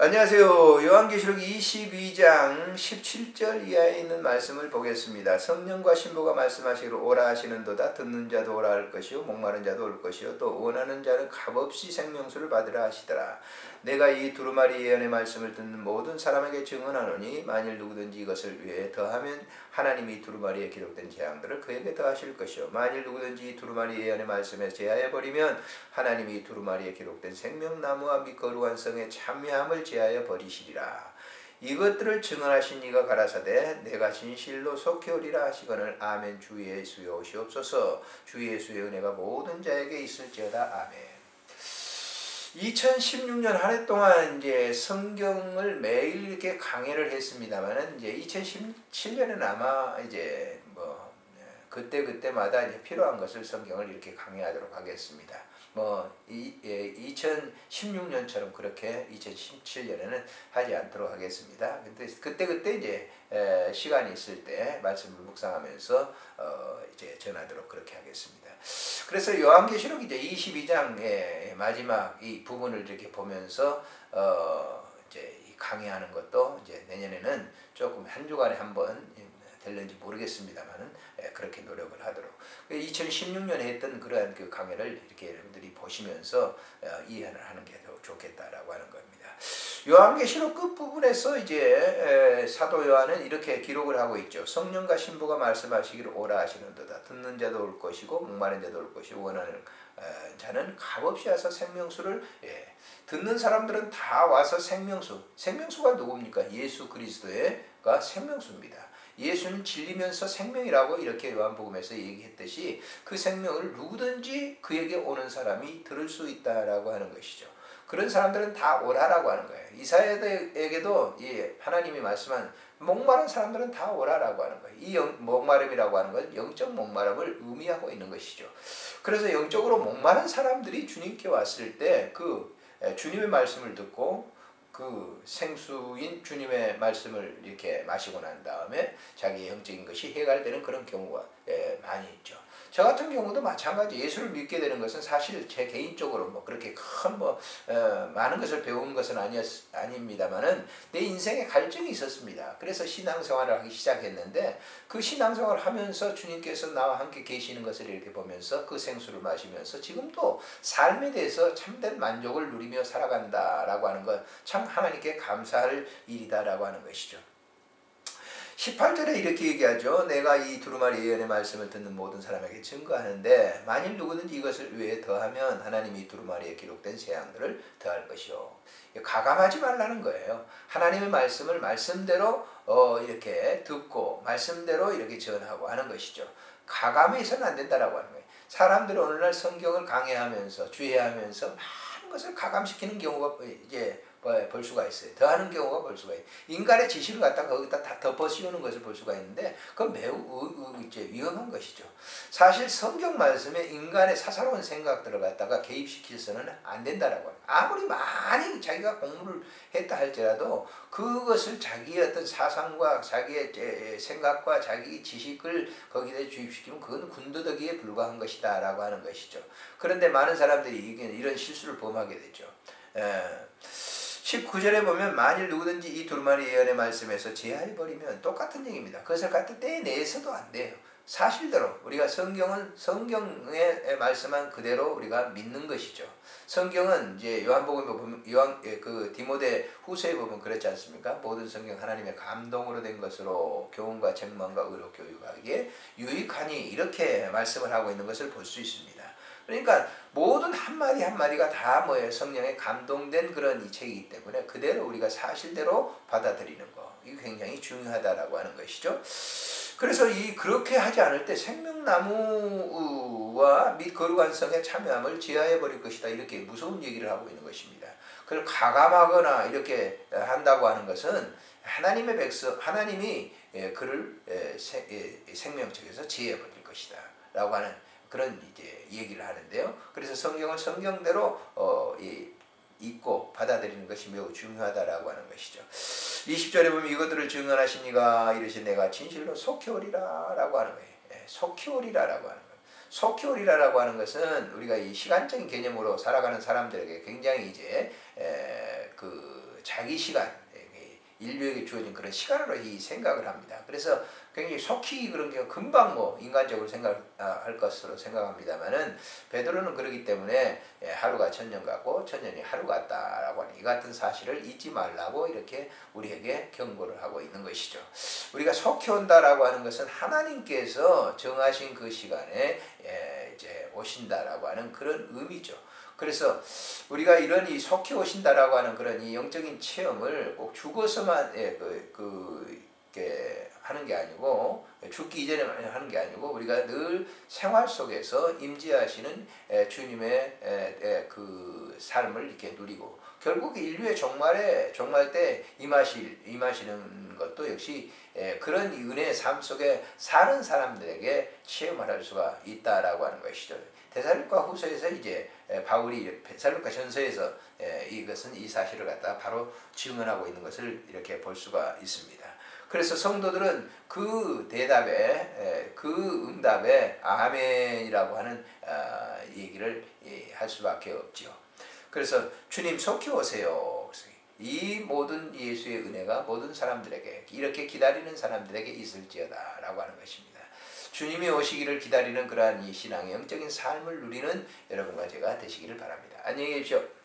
안녕하세요. 요한계시록 22장 17절 이하에 있는 말씀을 보겠습니다. 성령과 신부가 말씀하시기를 오라 하시는도다 듣는 자도 오라 할 것이요 목마른 자도 올 것이요 또 원하는 자는 값없이 생명수를 받으라 하시더라. 내가 이 두루마리 예언의 말씀을 듣는 모든 사람에게 증언하노니 만일 누구든지 이것을 위해 더하면 하나님이 이 두루마리에 기록된 재앙들을 그에게 더하실 것이요 만일 누구든지 이 두루마리 예언의 말씀에 제하여 버리면 하나님이 이 두루마리에 기록된 생명나무와 및 거룩한 성에 참여함을 제하여 버리시리라. 이것들을 증언하신 이가 가라사대 내가 진실로 속해오리라 하시거늘 아멘 주 예수여 오시옵소서 주 예수의 은혜가 모든 자에게 있을지어다 아멘. 2016년 한 해 동안 이제 성경을 매일 이렇게 강해를 했습니다만은 이제 2017년에는 아마 이제 뭐 그때 그때마다 이제 필요한 것을 성경을 이렇게 강해하도록 하겠습니다. 뭐 이, 예, 2016년처럼 그렇게 2017년에는 하지 않도록 하겠습니다. 근데 그때 그때 이제 에, 시간이 있을 때 말씀을 묵상하면서 어, 이제 전하도록 그렇게 하겠습니다. 그래서 요한계시록 이제 22장의 마지막 이 부분을 이렇게 보면서 어, 이제 이 강의하는 것도 이제 내년에는 조금 한 주간에 한번 될는지 모르겠습니다만은 예, 그렇게 노력을 하도록 2016년에 했던 그러한 그 강의를 이렇게 여러분들이 보시면서 어, 이해를 하는 게 더 좋겠다라고 하는 겁니다. 요한계시록 끝 부분에서 이제 사도 요한은 이렇게 기록을 하고 있죠. 성령과 신부가 말씀하시기를 오라 하시는도다. 듣는 자도 올 것이고 목마른 자도 올 것이고 원하는 어, 자는 값없이 와서 생명수를 예, 듣는 사람들은 다 와서 생명수. 생명수가 누굽니까? 예수 그리스도의 가 생명수입니다. 예수는 진리면서 생명이라고 이렇게 요한복음에서 얘기했듯이 그 생명을 누구든지 그에게 오는 사람이 들을 수 있다라고 하는 것이죠. 그런 사람들은 다 오라라고 하는 거예요. 이사야에게도 이 하나님이 말씀한 목마른 사람들은 다 오라라고 하는 거예요. 이 영, 목마름이라고 하는 건 영적 목마름을 의미하고 있는 것이죠. 그래서 영적으로 목마른 사람들이 주님께 왔을 때 그 주님의 말씀을 듣고 그 생수인 주님의 말씀을 이렇게 마시고 난 다음에 자기 영적인 것이 해갈되는 그런 경우가 예, 많이 있죠. 저 같은 경우도 마찬가지 예수를 믿게 되는 것은 사실 제 개인적으로 뭐 그렇게 큰뭐 어, 많은 것을 배운 것은 아니었 아닙니다만은 내 인생에 갈증이 있었습니다. 그래서 신앙생활을 하기 시작했는데 그 신앙생활을 하면서 주님께서 나와 함께 계시는 것을 이렇게 보면서 그 생수를 마시면서 지금도 삶에 대해서 참된 만족을 누리며 살아간다라고 하는 것 참 하나님께 감사할 일이다라고 하는 것이죠. 18절에 이렇게 얘기하죠. 내가 이 두루마리 예언의 말씀을 듣는 모든 사람에게 증거하는데 만일 누구든지 이것을 위해 더하면 하나님이 두루마리에 기록된 재앙들을 더할 것이요. 가감하지 말라는 거예요. 하나님의 말씀을 말씀대로 어 이렇게 듣고 말씀대로 이렇게 전하고 하는 것이죠. 가감해서는 안 된다라고 하는 거예요. 사람들이 오늘날 성경을 강해하면서 주의하면서 많은 것을 가감시키는 경우가 이제 볼 수가 있어요. 더하는 경우가 볼 수가 있어요. 인간의 지식을 갖다가 거기다 다 덮어 씌우는 것을 볼 수가 있는데 그건 매우 이제 위험한 것이죠. 사실 성경 말씀에 인간의 사사로운 생각들을 갖다가 개입시켜서는 안 된다라고 합니다. 아무리 많이 자기가 공부를 했다 할지라도 그것을 자기의 어떤 사상과 자기의 생각과 자기 지식을 거기에 주입시키면 그건 군더더기에 불과한 것이다라고 하는 것이죠. 그런데 많은 사람들이 이런 실수를 범하게 되죠. 에. 19절에 보면 만일 누구든지 이 두루마리 예언의 말씀에서 제하해 버리면 똑같은 얘기입니다. 그것을 갖다 떼내서도 안 돼요. 사실대로 우리가 성경은 성경에 말씀한 그대로 우리가 믿는 것이죠. 성경은 이제 요한복음에 보면 요한 예, 그 디모데 후서에 보면 그렇지 않습니까? 모든 성경 하나님의 감동으로 된 것으로 교훈과 책망과 의로 교육하기에 유익하니 이렇게 말씀을 하고 있는 것을 볼 수 있습니다. 그러니까 모든 한마디 한마디가 다 뭐예요? 성령에 감동된 그런 이 책이기 때문에 그대로 우리가 사실대로 받아들이는 거. 이게 굉장히 중요하다라고 하는 것이죠. 그래서 이 그렇게 하지 않을 때 생명나무와 및 거룩한 성에 참여함을 제하해 버릴 것이다. 이렇게 무서운 얘기를 하고 있는 것입니다. 그걸 가감하거나 이렇게 한다고 하는 것은 하나님의 백성, 하나님이 예, 그를 예, 예, 생명책에서 제해 버릴 것이다. 라고 하는 그런 이제 얘기를 하는데요. 그래서 성경을 성경대로 어, 이, 읽고 받아들이는 것이 매우 중요하다라고 하는 것이죠. 20절에 보면 이것들을 증언하신 이가 이르신 내가 진실로 속히 오리라 라고 하는 거예요. 예, 속히 오리라 라고 하는 거예요. 속히 오리라라고 하는 것은 우리가 이 시간적인 개념으로 살아가는 사람들에게 굉장히 이제 에, 그 자기 시간 예, 인류에게 주어진 그런 시간으로 이 생각을 합니다. 그래서 굉장히 속히 그런 게 금방 뭐 인간적으로 생각할 것으로 생각합니다만은 베드로는 그러기 때문에 예, 하루가 천년 같고 천년이 하루 같다라고 하는 이 같은 사실을 잊지 말라고 이렇게 우리에게 경고를 하고 있는 것이죠. 우리가 속히 온다라고 하는 것은 하나님께서 정하신 그 시간에 예, 이제 오신다라고 하는 그런 의미죠. 그래서 우리가 이런 이 속히 오신다라고 하는 그런 이 영적인 체험을 꼭 죽어서만 예, 그, 그 이렇게 하는 게 아니고 죽기 이전에 하는 게 아니고 우리가 늘 생활 속에서 임재하시는 예, 주님의 예, 예, 그 삶을 이렇게 누리고 결국 인류의 종말에 종말 때 임하실 임하시는 것도 역시 예, 그런 이 은혜의 삶 속에 사는 사람들에게 체험을 할 수가 있다라고 하는 것이죠. 데살로가 후서에서 이제 예, 바울이 데살로가 전서에서 예, 이것은 이 사실을 갖다 바로 증언하고 있는 것을 이렇게 볼 수가 있습니다. 그래서 성도들은 그 대답에 예, 그 응답에 아멘이라고 하는 아, 얘기를 예, 할 수밖에 없지요. 그래서 주님 속히 오세요. 이 모든 예수의 은혜가 모든 사람들에게 이렇게 기다리는 사람들에게 있을지어다라고 하는 것입니다. 주님이 오시기를 기다리는 그러한 이 신앙의 영적인 삶을 누리는 여러분과 제가 되시기를 바랍니다. 안녕히 계십시오.